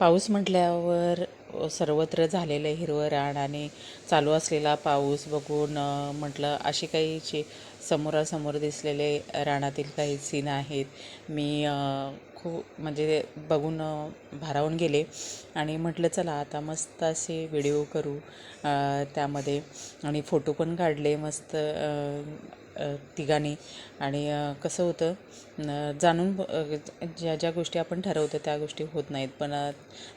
पाऊस म्हटल्यावर सर्वत्र झालेलं हिरवं रान आणि चालू असलेला पाऊस बघून म्हटलं अशी काही ची समोरासमोर दिसलेले रानातील काही सीन आहेत. मी खूप म्हणजे बघून भारावून गेले. आणि म्हटलं चला आता मस्त असे व्हिडिओ करू. त्यामध्ये. आणि फोटो पण काढले मस्त तिघांनी. आणि कसं होतं जाणून ज्या ज्या गोष्टी आपण ठरवतो त्या गोष्टी होत नाहीत. पण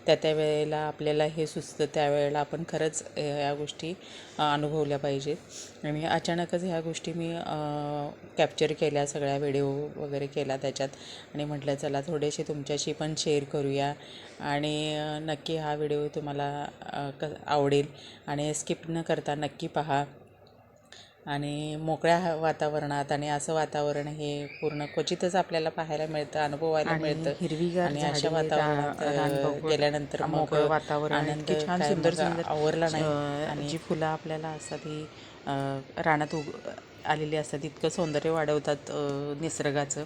त्या त्या वेळेला आपल्याला हे सुचतं त्यावेळेला आपण खरंच या गोष्टी अनुभवल्या पाहिजेत. आणि अचानकच ह्या गोष्टी मी कॅप्चर केल्या सगळ्या व्हिडिओ वगैरे केला त्याच्यात. आणि म्हटलं चला थोडेसे तुमच्याशी पण शेअर करूया. आणि नक्की हा व्हिडिओ तुम्हाला क आवडेल. आणि स्किप न करता नक्की पहा. आणि मोकळ्या वातावरणात आणि असं वातावरण हे पूर्ण क्वचितच आपल्याला पाहायला मिळतं अनुभवायला मिळतं. हिरवीगार आणि अशा वातावरणात गेल्यानंतर मग मोकळं वातावरण इतकी छान सुंदर आवरला नाही. आणि जी फुलं आपल्याला असतात ही रानात उग आलेली असतात. इतकं सौंदर्य वाढवतात निसर्गाचं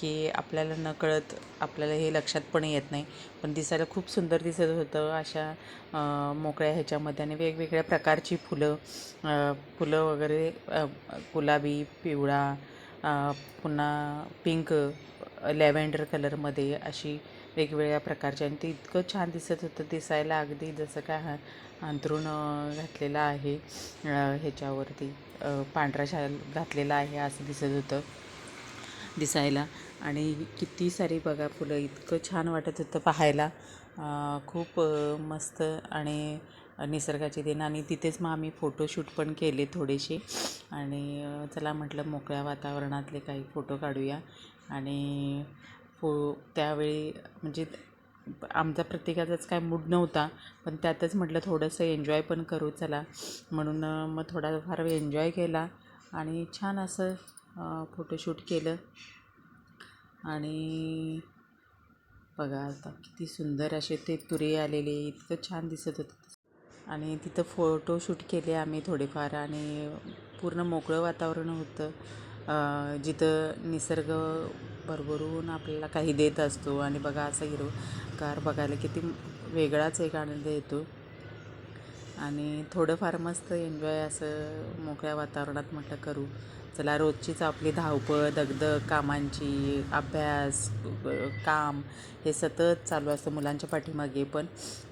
की आपल्याला नकळत आपल्याला हे लक्षात पण येत नाही. पण दिसायला खूप सुंदर दिसत होतं अशा मोकळ्या ह्याच्यामध्ये आणि वेगवेगळ्या प्रकारची फुलं फुलं वगैरे गुलाबी पिवळा पुन्हा पिंक लॅव्हेंडर कलरमध्ये अशी वेगवेगळ्या प्रकारची आणि ते इतकं छान दिसत होतं दिसायला अगदी जसं काय अंथरूण घातलेलं आहे. ह्याच्यावरती पांढरा शाल घातलेला आहे असं दिसत होतं दिसायला. आणि किती सारी बघा फुलं इतकं छान वाटत होतं पाहायला. खूप मस्त आणि निसर्गाची देणं. आणि तिथेच मग आम्ही फोटोशूट पण केले थोडेसे. आणि चला म्हटलं मोकळ्या वातावरणातले काही फोटो काढूया. आणि फो त्यावेळी म्हणजे आमचा प्रत्येकाचाच काय मूड नव्हता पण त्यातच म्हटलं थोडंसं एन्जॉय पण करू चला. म्हणून मग मग थोडाफार एन्जॉय केला आणि छान असं फोटोशूट केलं. आणि बघा आता किती सुंदर असे ते तुरे आलेले इतकं छान दिसत होतं. आणि तिथं फोटोशूट केले आम्ही थोडेफार आणि पूर्ण मोकळं वातावरण होतं. जिथं निसर्ग भरभरून आपल्याला काही देत असतो. आणि बघा असं हिरवगार बघायला किती वेगळाच एक आनंद येतो. आणि थोडंफार मस्त एन्जॉय असं मोकळ्या वातावरणात म्हटलं करू. चला रोजचीच आपली धावपळ दगदग कामांची अभ्यास काम हे सतत चालू असतं मुलांच्या पाठीमागे पण.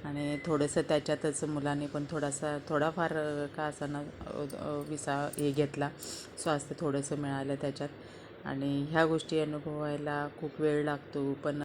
आणि थोडंसं त्याच्यातच मुलांनी पण थोडासा थोडाफार का असाना विसा हे घेतला. स्वास्थ्य थोडंसं मिळालं त्याच्यात. आणि ह्या गोष्टी अनुभवायला खूप वेळ लागतो पण